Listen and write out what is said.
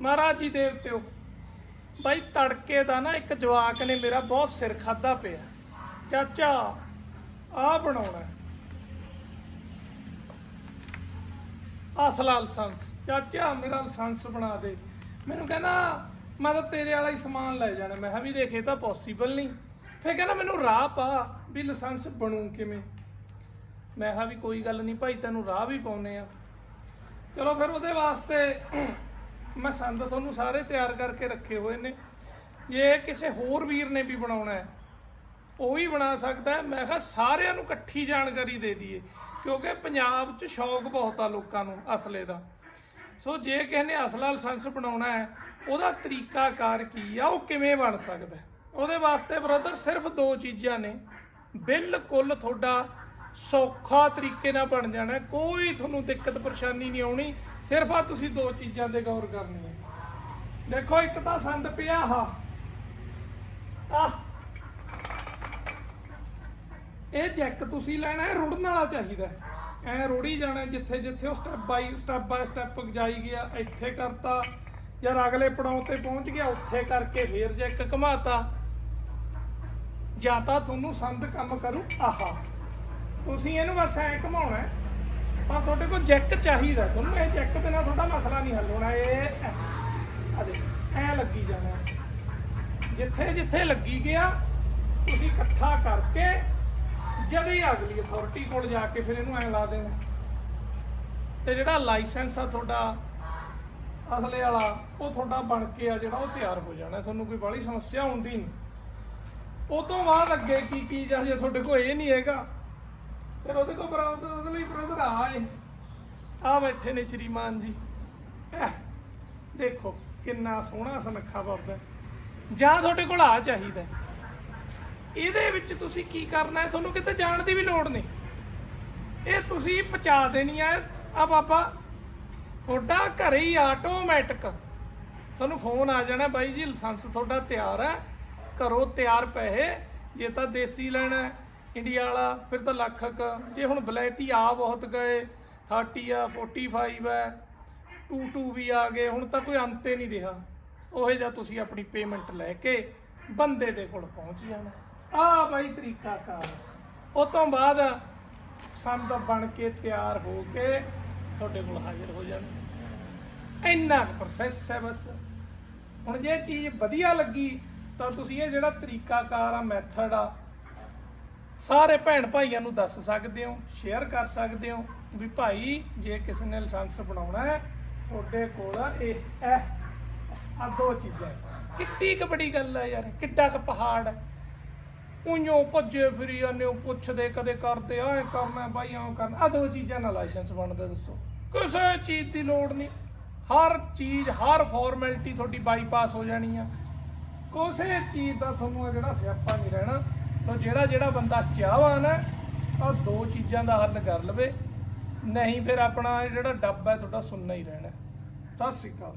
ਮਹਾਰਾਜ ਜੀ ਦੇਵਤਿਓ ਬਾਈ, ਤੜਕੇ ਦਾ ਨਾ ਇੱਕ ਜਵਾਕ ਨੇ ਮੇਰਾ ਬਹੁਤ ਸਿਰ ਖਾਦਾ ਪਿਆ। ਚਾਚਾ ਆ ਬਣਾਉਣਾ ਅਸਲਾ ਲਾਇਸੈਂਸ ਚਾਚਾ, ਮੇਰਾ ਲਾਇਸੈਂਸ ਬਣਾ ਦੇ। ਮੈਨੂੰ ਕਹਿੰਦਾ, ਮੈਂ ਤਾਂ ਤੇਰੇ ਵਾਲਾ ਹੀ ਸਮਾਨ ਲੈ ਜਾਣਾ। ਮੈਂ ਕਿਹਾ ਵੀ ਦੇਖੇ ਤਾਂ ਪੋਸੀਬਲ ਨਹੀਂ। ਫਿਰ ਕਹਿੰਦਾ, ਮੈਨੂੰ ਰਾਹ ਪਾ ਵੀ ਲਾਇਸੈਂਸ ਬਣੂ ਕਿਵੇਂ? ਮੈਂ ਕਿਹਾ ਵੀ ਕੋਈ ਗੱਲ ਨਹੀਂ, ਭਾਈ ਤੈਨੂੰ ਰਾਹ ਵੀ ਪਾਉਨੇ ਆ ਚਲੋ ਫਿਰ ਉਹਦੇ ਵਾਸਤੇ ਮੈਂ ਸੰਦ ਤੁਹਾਨੂੰ ਸਾਰੇ ਤਿਆਰ ਕਰਕੇ ਰੱਖੇ ਹੋਏ ਨੇ। ਜੇ ਕਿਸੇ ਹੋਰ ਵੀਰ ਨੇ ਵੀ ਬਣਾਉਣਾ ਹੈ, ਉਹ ਵੀ ਬਣਾ ਸਕਦਾ ਮੈਂ ਕਿਹਾ ਸਾਰਿਆਂ ਨੂੰ ਇਕੱਠੀ ਜਾਣਕਾਰੀ ਦੇ ਦਈਏ, ਕਿਉਂਕਿ ਪੰਜਾਬ 'ਚ ਸ਼ੌਕ ਬਹੁਤ ਆ ਲੋਕਾਂ ਨੂੰ ਅਸਲੇ ਦਾ। ਸੋ ਜੇ ਕਿਸੇ ਨੇ ਅਸਲਾ ਲਾਇਸੈਂਸ ਬਣਾਉਣਾ ਹੈ, ਉਹਦਾ ਤਰੀਕਾਕਾਰ ਕੀ ਆ, ਉਹ ਕਿਵੇਂ ਬਣ ਸਕਦਾ ਉਹਦੇ ਵਾਸਤੇ ਬ੍ਰਦਰ, ਸਿਰਫ ਦੋ ਚੀਜ਼ਾਂ ਨੇ। ਬਿਲਕੁਲ ਤੁਹਾਡਾ ਸੌਖਾ ਤਰੀਕੇ ਨਾਲ ਬਣ ਜਾਣਾ ਕੋਈ ਤੁਹਾਨੂੰ ਦਿੱਕਤ ਪਰੇਸ਼ਾਨੀ ਨਹੀਂ ਆਉਣੀ। ਸਿਰਫ ਆ ਤੁਸੀਂ ਦੋ ਚੀਜ਼ਾਂ ਤੇ ਗੌਰ ਕਰਨੀ ਹੈ ਦੇਖੋ, ਇੱਕ ਤਾਂ ਸੰਦ ਪਿਆ ਆ ਆਹ। ਇਹ ਜੈਕ ਤੁਸੀਂ ਲੈਣਾ ਹੈ ਰੁੜਨ ਵਾਲਾ ਚਾਹੀਦਾ। ਐ ਰੋੜੀ ਜਾਣਾ ਜਿੱਥੇ ਜਿੱਥੇ ਉਹ step by step by step ਜਾਈ ਗਿਆ, ਇੱਥੇ ਕਰਤਾ ਯਾਰ ਅਗਲੇ ਪੜਾਉ ਤੇ ਪਹੁੰਚ ਗਿਆ, ਉੱਥੇ ਕਰਕੇ ਫੇਰ ਚੈੱਕ ਘਮਾਤਾ। ਜਾਂ ਤਾਂ ਤੁਹਾਨੂੰ ਸੰਦ ਕੰਮ ਕਰੂ, ਆਹਾ। ਤੁਸੀਂ ਇਹਨੂੰ ਬਸ ਐ ਘਮਾਉਣਾ ਤੁਹਾਡੇ ਕੋਲ ਜੈਕ ਚਾਹੀਦਾ ਤੁਹਾਨੂੰ ਇਹ ਜੈਕ ਬਿਨਾ ਤੁਹਾਡਾ ਮਸਲਾ ਨਹੀਂ ਹੱਲ ਹੋਣਾ, ਇਹ ਆ ਦੇ ਐ ਲੱਗੀ ਜਾਣਾ ਜਿੱਥੇ ਜਿੱਥੇ ਲੱਗੀ ਗਿਆ, ਤੁਸੀਂ ਇਕੱਠਾ ਕਰਕੇ ਜਦ ਅਗਲੀ ਅਥਾਰਟੀ ਕੋਲ ਜਾ ਕੇ ਫਿਰ ਇਹਨੂੰ ਐ ਲਾ ਦੇਣਾ। ਤੇ ਜਿਹੜਾ ਲਾਇਸੈਂਸ ਆ ਤੁਹਾਡਾ, ਅਸਲੇ ਵਾਲਾ, ਉਹ ਤੁਹਾਡਾ ਬਣ ਕੇ ਆ ਜਿਹੜਾ ਉਹ ਤਿਆਰ ਹੋ ਜਾਣਾ। ਤੁਹਾਨੂੰ ਕੋਈ ਬਾਹਲੀ ਸਮੱਸਿਆ ਹੁੰਦੀ ਨਹੀਂ। ਉਹ ਤੋਂ ਬਾਅਦ ਅੱਗੇ ਕੀ ਚੀਜ਼ ਆ, ਜੇ ਤੁਹਾਡੇ ਕੋਲ ਇਹ ਨਹੀਂ ਹੈਗਾ ਫਿਰ ਉਹਦੇ ਕੋਲ ਬਰਾਦਰ ਉਹਦੇ ਲਈ ਬ੍ਰਦਰ ਆਏ ਆ ਬੈਠੇ ਨੇ ਸ਼੍ਰੀਮਾਨ ਜੀ। ਦੇਖੋ ਕਿੰਨਾ ਸੋਹਣਾ ਸੁਨੱਖਾ ਬਾਬਾ ਜਾਂ ਤੁਹਾਡੇ ਕੋਲ ਆ ਚਾਹੀਦਾ ਇਹਦੇ ਵਿੱਚ ਤੁਸੀਂ ਕੀ ਕਰਨਾ ਹੈ? ਤੁਹਾਨੂੰ ਕਿਤੇ ਜਾਣ ਦੀ ਵੀ ਲੋੜ ਨਹੀਂ। ਇਹ ਤੁਸੀਂ ਪਹੁੰਚਾ ਦੇਣੀ ਹੈ। ਆ ਬਾਬਾ ਤੁਹਾਡਾ ਘਰੇ ਹੀ ਆਟੋਮੈਟਿਕ ਤੁਹਾਨੂੰ ਫੋਨ ਆ ਜਾਣਾ ਬਾਈ ਜੀ ਲਾਇਸੈਂਸ ਤੁਹਾਡਾ ਤਿਆਰ ਹੈ। ਘਰੋਂ ਤਿਆਰ ਪੈਸੇ ਜੇ ਤਾਂ ਦੇਸੀ ਲੈਣਾ ਹੈ, ਇੰਡੀਆ ਵਾਲਾ, ਫਿਰ ਤਾਂ ਲੱਖ ਕ। ਜੇ ਹੁਣ ਬਲੈਤੀ ਆ ਬਹੁਤ ਗਏ 30 ਆ 45 ਹੈ 22 ਵੀ ਆ ਗਏ, ਹੁਣ ਤਾਂ ਕੋਈ ਅੰਤ ਹੀ ਨਹੀਂ ਰਿਹਾ। ਉਹੇ ਜਾਂ ਤੁਸੀਂ ਆਪਣੀ ਪੇਮੈਂਟ ਲੈ ਕੇ ਬੰਦੇ ਦੇ ਕੋਲ ਪਹੁੰਚ ਜਾਣਾ। ਆ ਬਾਈ ਤਰੀਕਾ ਕਾਰ। ਉਹ ਤੋਂ ਬਾਅਦ ਸੰਦ ਬਣ ਕੇ ਤਿਆਰ ਹੋ ਕੇ ਤੁਹਾਡੇ ਕੋਲ ਹਾਜ਼ਰ ਹੋ ਜਾਣਾ। ਇੰਨਾ ਕੁ ਪ੍ਰੋਸੈਸ ਹੈ ਬਸ। ਹੁਣ ਜੇ ਚੀਜ਼ ਵਧੀਆ ਲੱਗੀ, ਤਾਂ ਤੁਸੀਂ ਇਹ ਜਿਹੜਾ ਤਰੀਕਾਕਾਰ ਆ ਮੈਥਡ ਆ ਸਾਰੇ ਭੈਣ ਭਾਈਆਂ ਨੂੰ ਦੱਸ ਸਕਦੇ ਹੋ ਸ਼ੇਅਰ ਕਰ ਸਕਦੇ ਹੋ ਵੀ ਭਾਈ ਜੇ ਕਿਸੇ ਨੇ ਲਾਇਸੈਂਸ ਬਣਾਉਣਾ ਹੈ, ਤੁਹਾਡੇ ਕੋਲ ਇਹ ਇਹ ਆ ਦੋ ਚੀਜ਼ਾਂ ਕਿੱਡੀ ਕੁ ਬੜੀ ਗੱਲ ਹੈ ਯਾਰ, ਕਿੱਡਾ ਕੁ ਪਹਾੜ ਹੈ। ਉਈਓ ਭੱਜੇ ਫਿਰੀ ਜਾਂਦੇ ਉਹ ਪੁੱਛਦੇ ਕਦੇ ਕਰਦੇ ਆਏ ਕਰਨਾ ਬਾਈ ਆਉਂ ਕਰਨਾ ਆ ਦੋ ਚੀਜ਼ਾਂ ਨਾਲ ਲਾਇਸੈਂਸ ਬਣਦਾ ਦੱਸੋ। ਕਿਸੇ ਚੀਜ਼ ਦੀ ਲੋੜ ਨਹੀਂ। ਹਰ ਚੀਜ਼, ਹਰ ਫਾਰਮੈਲਿਟੀ ਤੁਹਾਡੀ ਬਾਈਪਾਸ ਹੋ ਜਾਣੀ ਆ। ਕਿਸੇ ਚੀਜ਼ ਦਾ ਤੁਹਾਨੂੰ ਜਿਹੜਾ ਸਿਆਪਾ ਨਹੀਂ ਰਹਿਣਾ ਸੋ ਜਿਹੜਾ ਜਿਹੜਾ ਬੰਦਾ ਚਾਹਵਾਨ ਹੈ, ਉਹ ਦੋ ਚੀਜ਼ਾਂ ਦਾ ਹੱਲ ਕਰ ਲਵੇ। ਨਹੀਂ ਫਿਰ ਆਪਣਾ ਜਿਹੜਾ ਡੱਬ ਹੈ, ਤੁਹਾਡਾ ਸੁਣਨਾ ਹੀ ਰਹਿਣਾ। ਸਤਿ ਸ਼੍ਰੀ ਅਕਾਲ।